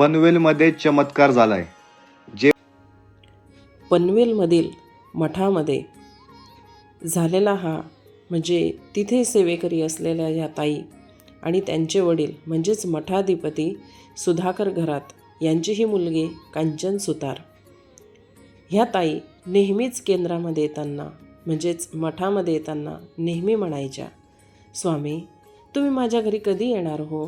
पनवेलमध्ये चमत्कार झालाय. जे पनवेलमधील मठामध्ये झालेला हा म्हणजे तिथे सेवेकरी असलेल्या या ताई आणि त्यांचे वडील म्हणजेच मठाधिपती सुधाकर घरात यांचीही मुलगी कांचन सुतार. ह्या ताई नेहमीच केंद्रामध्ये येताना म्हणजेच मठामध्ये येताना नेहमी म्हणायच्या स्वामी तुम्ही माझ्या घरी कधी येणार हो?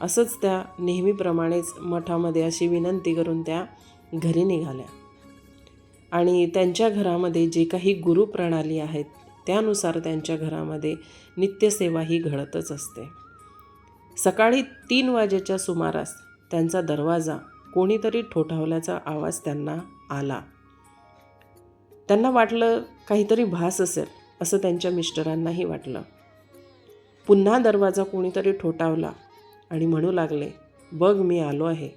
असंच त्या नेहमीप्रमाणेच मठामध्ये अशी विनंती करून त्या घरी निघाल्या. आणि त्यांच्या घरामध्ये जे काही गुरुप्रणाली आहेत त्यानुसार त्यांच्या घरामध्ये नित्यसेवा ही घडतच असते. सकाळी तीन वाजेच्या सुमारास त्यांचा दरवाजा कोणीतरी ठोठावल्याचा आवाज त्यांना आला. त्यांना वाटलं काहीतरी भास असेल असं त्यांच्या मिस्टरांनाही वाटलं. पुन्हा दरवाजा कोणीतरी ठोठावला. आणि म्हणू लागले बघ मी आलो आहे.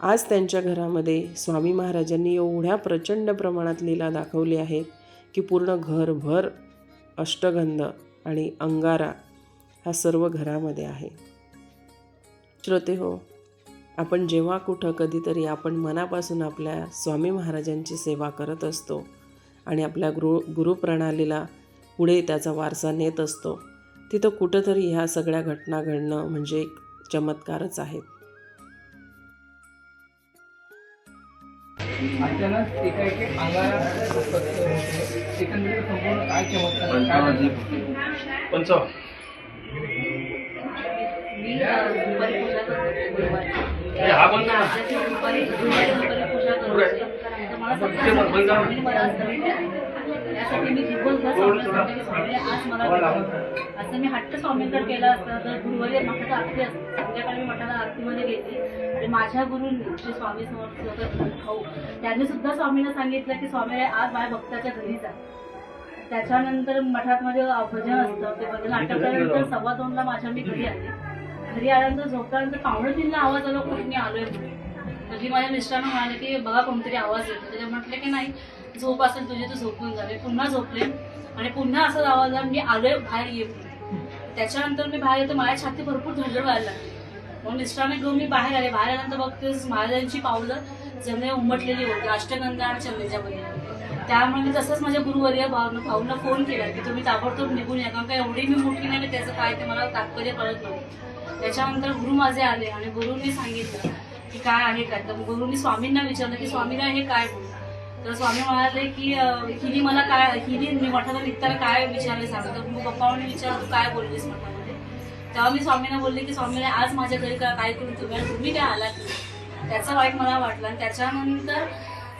आज त्यांच्या घरामध्ये स्वामी महाराजांनी एवढ्या प्रचंड प्रमाणात लीला दाखवली आहेत की पूर्ण घरभर अष्टगंध आणि अंगारा हा सर्व घरामध्ये आहे. श्रोते हो आपण जेव्हा कुठं कधीतरी आपण मनापासून आपल्या स्वामी महाराजांची सेवा करत असतो आणि आपल्या गुरु गुरुप्रणालीला पुढे त्याचा वारसा नेत असतो तिथं कुठंतरी ह्या सगळ्या घटना घडणं म्हणजे एक चमत्कारच आहेत. अचानक त्यासाठी मी दिवसभर की स्वामी आज मला भेटावं. असं मी हट्ट स्वामींकडे केला असता तर गुरुवारी मठात आरती असते. संध्याकाळी मी मठाला आरतीमध्ये गेले. आणि माझ्या गुरूंनी श्री स्वामी समर्थ भाऊ त्यांनी सुद्धा स्वामींना सांगितलं की स्वामी आज माझ्या भक्ताच्या घरी जा. त्याच्यानंतर मठात मध्ये भजन असतं. ते भजन आटपल्यानंतर सव्वा दोनला माझ्या मी घरी आले. घरी आल्यानंतर झोपल्यानंतर पावणे तीनला आवाज आला खूप मी आलोय तरी माझ्या मिस्टरांना म्हणाले की बघा कोणतरी आवाज येतो त्याला म्हटलं की नाही झोप असेल तुझी तू झोपून जावे पुन्हा झोपले आणि पुन्हा असाच आवाज आला मी आलोय बाहेर ये त्याच्यानंतर मी बाहेर येतो माझ्या छाती भरपूर धडधड व्हायला लागली. मग मिस्टरांना घेऊन मी बाहेर आले. बाहेर आल्यानंतर बघतेच महाराजांची पावलं जमिनी उमटलेली होती अष्टगंधा आणि चंद्रच्यामध्ये त्यामुळे मी तसंच माझ्या गुरुवर्य भावना भाऊंना फोन केला की तुम्ही ताबडतोब निघून या कारण का एवढी मी मोठी नाही त्याचं काय ते मला तात्पर्य कळत नव्हतं. त्याच्यानंतर गुरु माझे आले आणि गुरुंनी सांगितलं की काय आहे काय? तर गुरुनी स्वामींना विचारलं की स्वामीला हे काय? तर स्वामी म्हणाले की हिने मला काय हिने मी मठाला निघताना काय विचारले सांगतो तर मग पप्पांनी विचारलं तू काय बोललीस मठामध्ये? तेव्हा मी स्वामींना बोलले की स्वामीने आज माझ्या घरी काय करून तुम्ही? तुम्ही काय आलात? त्याचा वाईट मला वाटलं. आणि त्याच्यानंतर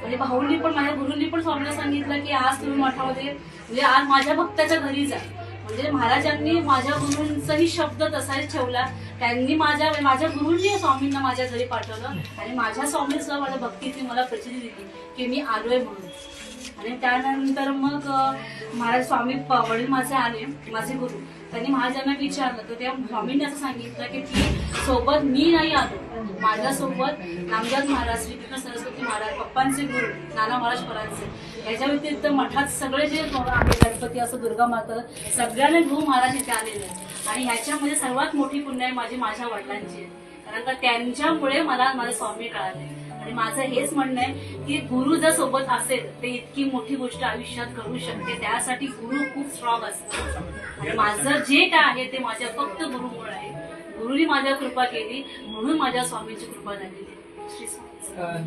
म्हणजे भाऊंनी पण माझ्या गुरुंनी पण स्वामीला सांगितलं की आज तुम्ही मठामध्ये म्हणजे आज माझ्या भक्ताच्या घरी जा. म्हणजे महाराजांनी माझ्या गुरूंचाही शब्द तसाच ठेवला. त्यांनी माझ्या माझ्या गुरुंनी स्वामींना माझ्या घरी पाठवलं आणि माझ्या स्वामींसह माझ्या भक्तीची मला प्रचिती दिली की मी आलोय म्हणून. आणि त्यानंतर मग महाराज स्वामी वडील माझे आले माझे गुरु. त्यांनी महाराजांना विचारलं तर त्या स्वामींनी असं सांगितलं की ती सोबत मी नाही आलो. माझ्यासोबत नामदार महाराज श्रीकृष्ण सरस्वती महाराज पप्पांचे गुरु नाना महाराज परांचे. याच्या व्यतिरिक्त मठात सगळे जे आहे गणपती असं दुर्गा माता सगळ्यांना गुरु महाराज इथे आलेले आणि ह्याच्यामध्ये सर्वात मोठी पुण्य आहे माझी माझ्या वडिलांची. कारण का त्यांच्यामुळे मला माझे स्वामी कळाले आणि माझं हेच म्हणणं आहे की गुरु जर सोबत असेल ते इतकी मोठी गोष्ट आयुष्यात करू शकते. त्यासाठी गुरु खूप स्ट्रॉंग असतात. आणि माझं जे काय आहे ते माझ्या फक्त गुरुमुळे आहे. गुरुनी माझ्या कृपा केली म्हणून माझ्या स्वामींची कृपा झालेली. श्री स्वामी.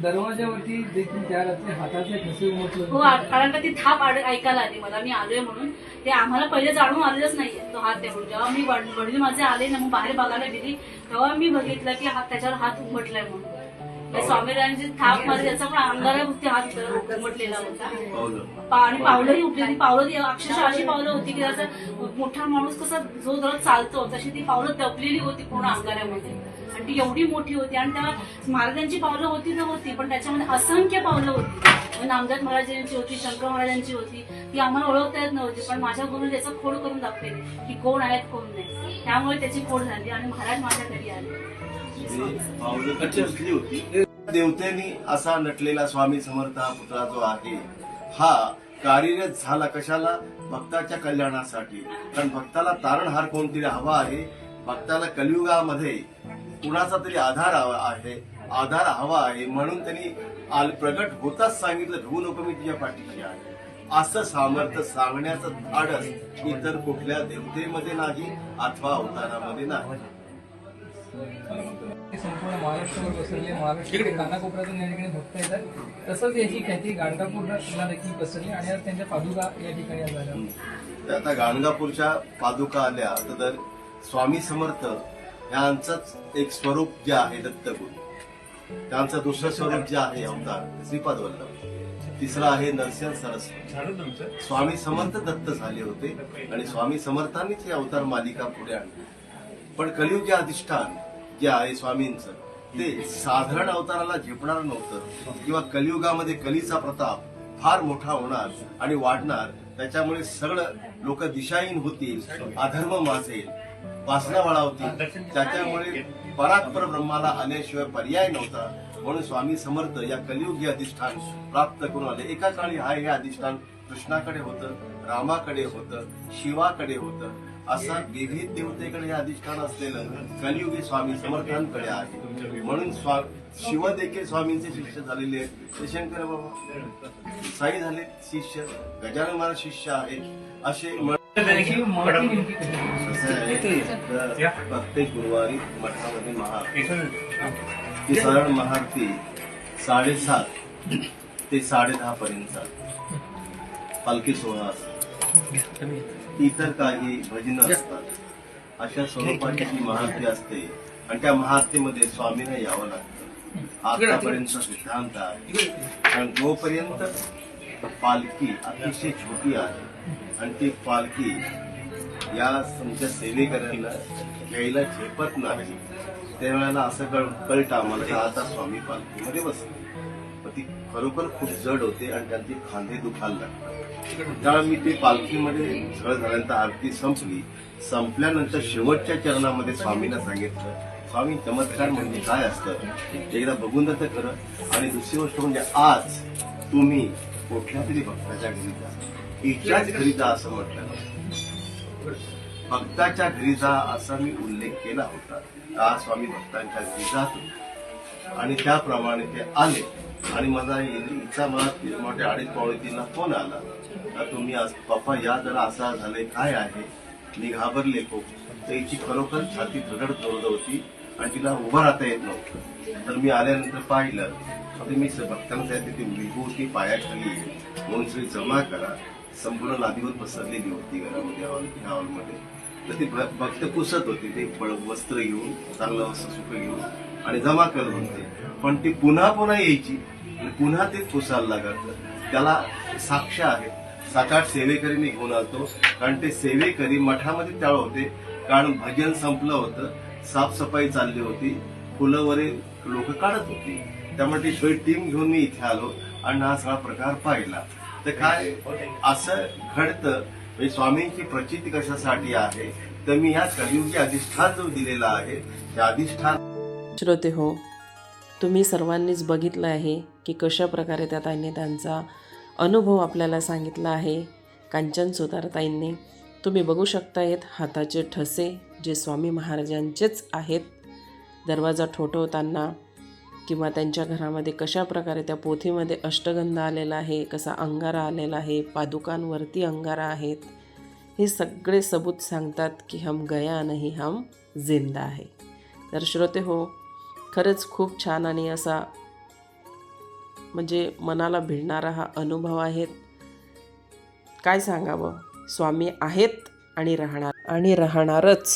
दरवाजावरती देखील त्या रात्री हाताचे ठसे उमटले हो कारण का ती थाप ऐकायला आली मला. मी आलोय म्हणून. ते आम्हाला पहिले जाणून आलेलंच नाहीये. तो हात तेवढून जेव्हा मी वड- वडील माझे आले ना मग बाहेर बघायला गेली तेव्हा मी बघितलं की हात त्याच्यावर हात उमटलाय म्हणून. त्या स्वामीराजांची थाप मारली त्याचा पण अंगारावरती हात उमटलेला होता. आणि पावलंही उठलेली पावलं ती अक्षरशः अशी पावलं होती की त्याचा मोठा माणूस कसा जो जरा चालतो तशी ती पावलं दबलेली होती पूर्ण अंगाऱ्यामध्ये आणि ती एवढी मोठी होती आणि त्या महाराजांची पावलं होती तर होती पण त्याच्यामध्ये असंख्य पावलं होती. नामदार महाराजांची होती शंकर महाराजांची होती ती आम्हाला ओळखता येत नव्हती पण माझ्या गुरु त्याचं खोड करून दाखवले की कोण आहेत कोण नाही. त्यामुळे त्याची खोड झाली आणि महाराज माझ्या घरी आले. असली होती देवतेनी असा नटलेला स्वामी समर्थ हा पुतळा जो आहे हा कार्यरत झाला कशाला? भक्ताच्या कल्याणासाठी. कारण भक्ताला तारणहार कोणतरी हवा आहे भक्ताला कलियुगामध्ये कुणाचा तरी आधार आहे आधार हवा आहे म्हणून त्यांनी प्रगट होताच सांगितलं भिवू नको मी तुझ्या पाठीशी आहे. असं सामर्थ्य सांगण्याचं धाडस इतर कुठल्या देवतेमध्ये नाही अथवा अवतारामध्ये नाही. संपूर्ण महाराष्ट्रावर पसरले महाराष्ट्र कानाकोपऱ्यातून या ठिकाणी भक्त येतात. तसंच याची ख्याती गाणगापूरला देखील पसरली आणि आज त्यांच्या पादुका या ठिकाणी झाल्या. आता गाणगापूरच्या पादुका आल्या तर स्वामी समर्थ यांचंच एक स्वरूप जे आहे दत्तगुरु. त्यांचं दुसरं स्वरूप जे आहे अवतार श्रीपाद वल्लभ. तिसरं आहे नरसिंह सरस्वती. स्वामी समर्थ दत्त झाले होते आणि स्वामी समर्थांनीच ही अवतार मालिका पुढे आणली. पण कलियुगी अधिष्ठान जे आहे स्वामींचं. ते साधारण अवताराला झेपणार नव्हतं. किंवा कलियुगामध्ये कलीचा प्रताप फार मोठा होणार आणि वाढणार त्याच्यामुळे सगळं लोक दिशाहीन होतील अधर्म माजेल वासना वळावतील त्याच्यामुळे परात्पर ब्रह्माला आल्याशिवाय पर्याय नव्हता. म्हणून स्वामी समर्थ या कलियुगी अधिष्ठान प्राप्त करून आले. एका काळी हा हे अधिष्ठान कृष्णाकडे होतं रामाकडे होतं शिवाकडे होतं. असा विविध देवतेकडे हे अधिष्ठान असलेलं कलियुगी स्वामी समर्थांकडे आहे. म्हणून शिव देखील स्वामींचे शिष्य झालेले आहेत. ते शंकर बाबा. साई झाले शिष्य गजानन महाराज शिष्य आहेत. असे म्हण- त्याची महती नेमकी कशी? असं आहे तर प्रत्येक गुरुवारी मठामध्ये महाआरती सरळ महाआरती साडेसात ते साडेदहा पर्यंत पालखी सोहळा असतो. इतर काही भजनं असतात अशा स्वरूपाची ती महाआरती असते. आणि त्या महाआरतीमध्ये स्वामींना यावं लागतं. आतापर्यंत सिद्धांत आहे. कारण जोपर्यंत पालखी अतिशय छोटी आहे आणि ती पालखी या तुमच्या सेवेकऱ्यांना घ्यायला झेपत नाही त्यावेळेला असं कळ कळतं आम्हाला आता स्वामी पालखीमध्ये बसले. खरोखर खूप जड होते आणि त्यांचे खांदे दुखायला लागतात त्यामुळे मी ते पालखीमध्ये झळ झाल्यानंतर आरती संपली. संपल्यानंतर शेवटच्या चरणामध्ये स्वामींना सांगितलं स्वामी चमत्कार म्हणजे काय असतं? एकदा बघून तर खरं. आणि दुसरी गोष्ट म्हणजे आज तुम्ही कुठल्या तरी भक्ताच्या घरी जा. इच्छाच घरी जा असं म्हटलं भक्ताच्या घरी जा असा मी उल्लेख केला होता. आज स्वामी भक्तांच्या घरी जातो आणि त्याप्रमाणे ते आले. आणि माझा इच्छा मला मोठे अडीच पावळीतीला फोन आला. तर तुम्ही आज पप्पा या जरा असा झाले काय आहे? मी घाबरले खूप तर हिची खरोखर छाती धडड जोरत होती आणि तिला उभं राहता येत नव्हतं. तर मी आल्यानंतर पाहिलं तर मी भक्तांच्या भक्तांना सांगितलं ती विभूती पायाखाली म्हणून श्री जमा करा. संपूर्ण लादीवर पसरलेली होती घरामध्ये ह्या हॉलमध्ये तर ती भ- भक्त पुसत होती ते वस्त्र घेऊन चांगलं वस्त्र सुख घेऊन. आणि जमा करत होते पण ती पुन्हा पुन्हा यायची आणि पुन्हा ते पुसायला लागत त्याला साक्ष आहे. सात आठ सेवेकरी मी घेऊन आलतो. कारण ते सेवेकरी मठामध्ये त्याळ होते. कारण भजन संपलं होतं. साफसफाई चालली होती. फुलं वगैरे लोक काढत होती. त्यामुळे ती सगळी टीम घेऊन मी इथे आलो आणि हा सगळा प्रकार पाहिला. तर काय असं घडतं म्हणजे स्वामींची प्रचिती कशासाठी आहे? तर मी ह्या कलियुगी अधिष्ठान जो दिलेला आहे त्या अधिष्ठान श्रोते हो तुम्ही सर्वांनीच बघितलं आहे की कशा प्रकारे त्या ताईंनी त्यांचा अनुभव आपल्याला सांगितला आहे. कांचन सुतारताईंनी तुम्ही बघू शकतायत हाताचे ठसे जे स्वामी महाराजांचेच आहेत. दरवाजा ठोठवताना किंवा त्यांच्या घरामध्ये कशा प्रकारे त्या पोथीमध्ये अष्टगंध आलेला आहे कसा अंगारा आलेला आहे पादुकांवरती अंगारा आहेत हे सगळे सबूत सांगतात की हम गया नाही हम जिंदा आहे. तर श्रोते हो खरंच खूप छान आणि असा म्हणजे मनाला भिडणारा हा अनुभव आहेत काय सांगावं? स्वामी आहेत आणि राहणार आणि राहणारच.